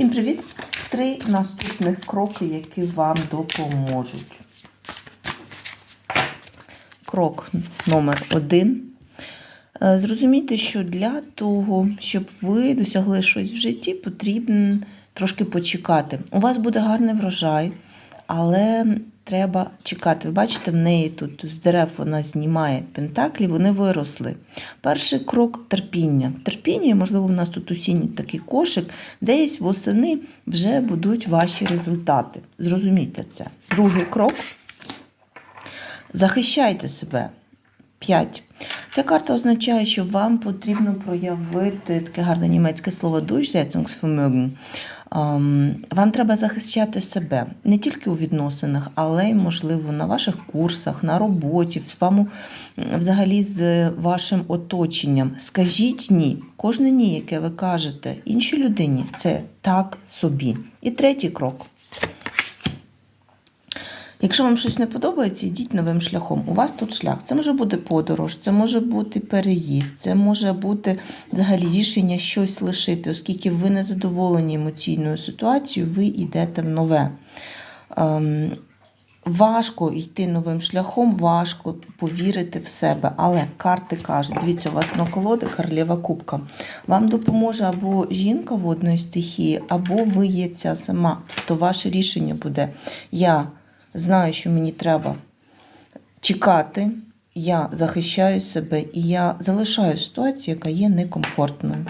Всім привіт! Три наступних кроки, які вам допоможуть. Крок номер один. Е, Зрозумійте, що для того, щоб ви досягли щось в житті, потрібно трошки почекати. У вас буде гарний врожай, але треба чекати. Ви бачите, в неї тут з дерев вона знімає пентаклі, вони виросли. Перший крок терпіння. Терпіння, можливо, у нас тут осінній такий кошик, десь восени вже будуть ваші результати. Зрозумійте це. Другий крок. Захищайте себе. 5. Ця карта означає, що вам потрібно проявити таке гарне німецьке слово Durchsetzungsvermögen. Ем, Вам треба захищати себе не тільки у відносинах, але й, можливо, на ваших курсах, на роботі, в своєму взагалі з вашим оточенням. Скажіть ні. Кожне ні, яке ви кажете іншій людині, це так собі. І третій крок. Якщо вам щось не подобається, йдіть новим шляхом. У вас тут шлях. Це може бути подорож, це може бути переїзд, це може бути взагалі рішення щось лишити, оскільки ви не задоволені емоційною ситуацією, ви йдете в нове. Ем, важко йти новим шляхом, важко повірити в себе. Але карти кажуть, дивіться, у вас на колоди королева кубка. Вам допоможе або жінка водної стихії, або ви є ця сама. То ваше рішення буде: я знаю, що мені треба чекати, я захищаю себе і я залишаю ситуацію, яка є некомфортною.